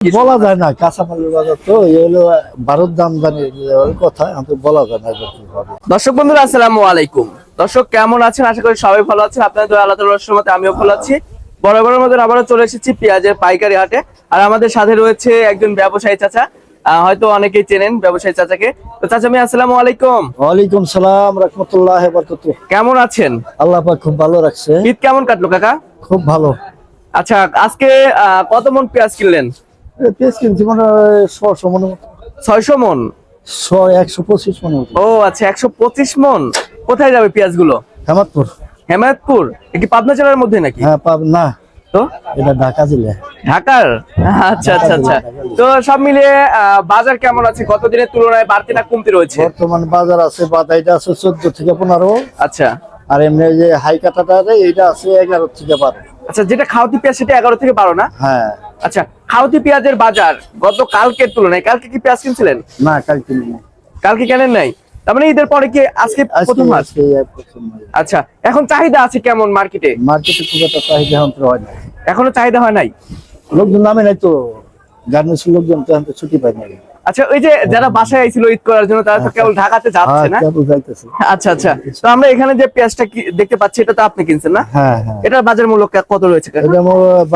বলা যায় না কাঁচামালের বাজার তো এই হলো ভারত দামদানি কথা আমি বলা যায় না দর্শক বন্ধুরা আসসালামু আলাইকুম। দর্শক কেমন আছেন? আশা করি সবাই ভালো আছেন। আপনাদের আল্লাহ রহমতে আমিও ভালো আছি। বরাবরের মতন আবারও চলে এসেছি পেঁয়াজের পাইকারি হাটে। আর আমাদের সাথে রয়েছে একজন ব্যবসায়ী চাচা। হয়তো অনেকেই চেনেন ব্যবসায়ী চাচাকে। তো চাচা আমি আসসালামু আলাইকুম। ওয়ালাইকুম সালাম রহমতুল্লাহ বরকত কেমন আছেন? আল্লাহ পাক খুব ভালো রাখছে। ঈদ কেমন কাটলো কাকা? খুব ভালো। আচ্ছা আজকে আহ, কত মন পেঁয়াজ কিনলেন? কিনছি মানে ছশো মনে ছয়শো মন? একশো পঁচিশ মনে ও আচ্ছা একশো পঁচিশ মন। কোথায় যাবে হেমাদপুর। হেমায়তপুর কি পাবনা জেলার মধ্যে নাকি? হ্যাঁ পাব তো? এটা ঢাকা জেলা। ঢাকার? আচ্ছা আচ্ছা আচ্ছা। তো সব মিলিয়ে আহ, বাজার কেমন আছে? গত দিনের তুলনায় বাড়তি না কমতি রয়েছে? বর্তমান বাজার আছে বাদাইটা আছে চোদ্দ থেকে পনেরো। আচ্ছা। আর এমনি যে হাই কাটাটা এইটা আছে এগারো থেকে বারো। আচ্ছা যেটা খাওয়াতি পেঁয়াজ সেটা এগারো থেকে বারো না? হ্যাঁ। আচ্ছা খাওয়াতি পেঁয়াজের বাজার গত কালকের তুলনায় কালকে কি পেঁয়াজ কিনছিলেন? না কালকে কালকে কেনেন নাই? তার মানে ঈদের পরে কি আজকে প্রথম মাস। আচ্ছা এখন চাহিদা আছে কেমন মার্কেটে মার্কেটে খুব একটা চাহিদা হয় না এখনও চাহিদা হয় নাই? লোকজন নামে নাই তো গার্মেন্টস লোকজন তো ছুটি পায় না আচ্ছা ওই যে যারা বাসায় আইছিল ঈদ করার জন্য তারা তো কেবল ঢাকাতে যাচ্ছে হ্যাঁ না? কেবল যাইতেছে। আচ্ছা আচ্ছা। তো আমরা এখানে যে পেঁয়াজটা কি দেখতে পাচ্ছি এটা তো আপনি কিনছেন না? হ্যাঁ হ্যাঁ। এটার বাজার মূল্য কত রয়েছে? এটা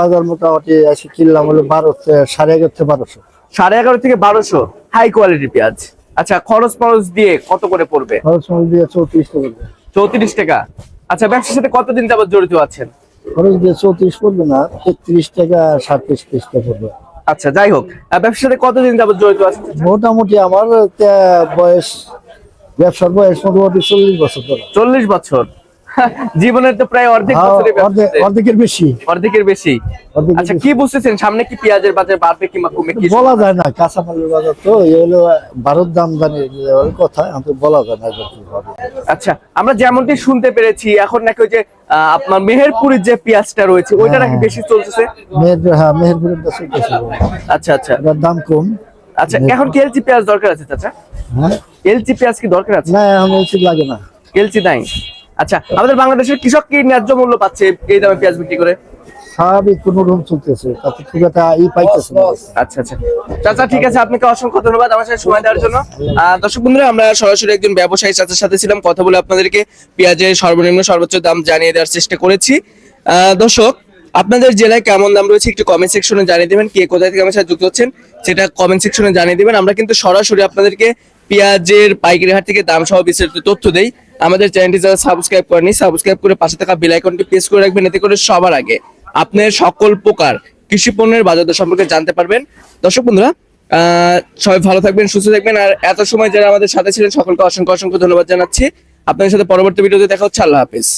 বাজার মোটামুটি এসে কিনলাম হলো বারো সাড়ে এগারো থেকে বারোশো। সাড়ে এগারো থেকে বারোশো। হাই কোয়ালিটি পেঁয়াজ। আচ্ছা খরচ ফরচ দিয়ে কত করে পড়বে? খরচ মূল্য দিয়ে চৌত্রিশ টাকা পড়বে। চৌত্রিশ টাকা। আচ্ছা ব্যবসার সাথে কতদিন যাবত জড়িত আছেন? খরচ দিয়ে চৌত্রিশ পড়বে না তেত্রিশ টাকা সাতত্রিশ ত্রিশ টাকা পড়বে। আচ্ছা যাই হোক ব্যবসার সাথে কতদিন যাবত জড়িত আছে মোটামুটি আমার বয়স ব্যবসার বয়স মোটামুটি চল্লিশ বছর চল্লিশ বছর। জীবনের তো প্রায় অর্ধেক হ্যাঁ। অর্ধেকের বেশি। অর্ধেকের বেশি। আচ্ছা কি বুঝতেছেন? সামনে কি পেঁয়াজের বাজার বাড়বে কিংবা কমবে কি বলা যায় না কাঁচামালের বাজার তো এই হলো ভারত দামদানি কথা আমি বলা যায় না আচ্ছা আমরা যেমনটি শুনতে পেরেছি এখন নাকি ওই যে আপনার মেহেরপুরের যে পেঁয়াজটা রয়েছে ওইটা নাকি বেশি চলতেছে? মেহের হ্যাঁ মেহেরপুরের বেশি আচ্ছা আচ্ছা। দাম কম। আচ্ছা এখন কি এলচি পেঁয়াজ দরকার আছে চাচা? হ্যাঁ। এলচি পেঁয়াজ কি দরকার আছে? না এখন উচিত লাগে না। এলচি নাই? আচ্ছা আমাদের বাংলাদেশের কৃষক কি ন্যায্য মূল্য পাচ্ছে এই দামে পেঁয়াজ বিক্রি করে? স্বাভাবিক কোন রকম চলতেছে তাতে খুব একটা ই পাইতেছে আচ্ছা আচ্ছা। চাচা ঠিক আছে আপনাকে অসংখ্য ধন্যবাদ আমার সাথে সময় দেওয়ার জন্য। আহ, দর্শক বন্ধুরা আমরা সরাসরি একজন ব্যবসায়ী চাচার সাথে ছিলাম কথা বলে আপনাদেরকে পেঁয়াজের সর্বনিম্ন সর্বোচ্চ দাম জানিয়ে দেওয়ার চেষ্টা করেছি। আহ, দর্শক আপনাদের জেলায় কেমন দাম রয়েছে একটু কমেন্ট সেকশনে জানিয়ে দেবেন কে কোথায় থেকে আমার সাথে যুক্ত হচ্ছেন সেটা কমেন্ট সেকশনে জানিয়ে দেবেন। আমরা কিন্তু সরাসরি আপনাদেরকে পেঁয়াজের পাইকারি হাট থেকে দাম সহ বিস্তারিত তথ্য দেই। আমাদের চ্যানেলটি যারা সাবস্ক্রাইব করেনি সাবস্ক্রাইব করে পাশে থাকা বেল আইকনটি প্রেস করে রাখবেন, এতে করে সবার আগে আপনার সকল প্রকার কৃষি পণ্যের বাজার দর সম্পর্কে জানতে পারবেন। দর্শক বন্ধুরা সবাই ভালো থাকবেন, সুস্থ থাকবেন, আর এত সময় যারা আমাদের সাথে ছিলেন, সকলকে অসংখ্য অসংখ্য ধন্যবাদ জানাচ্ছি। আপনাদের সাথে পরবর্তী ভিডিওতে দেখা হচ্ছে। আল্লাহ হাফিজ।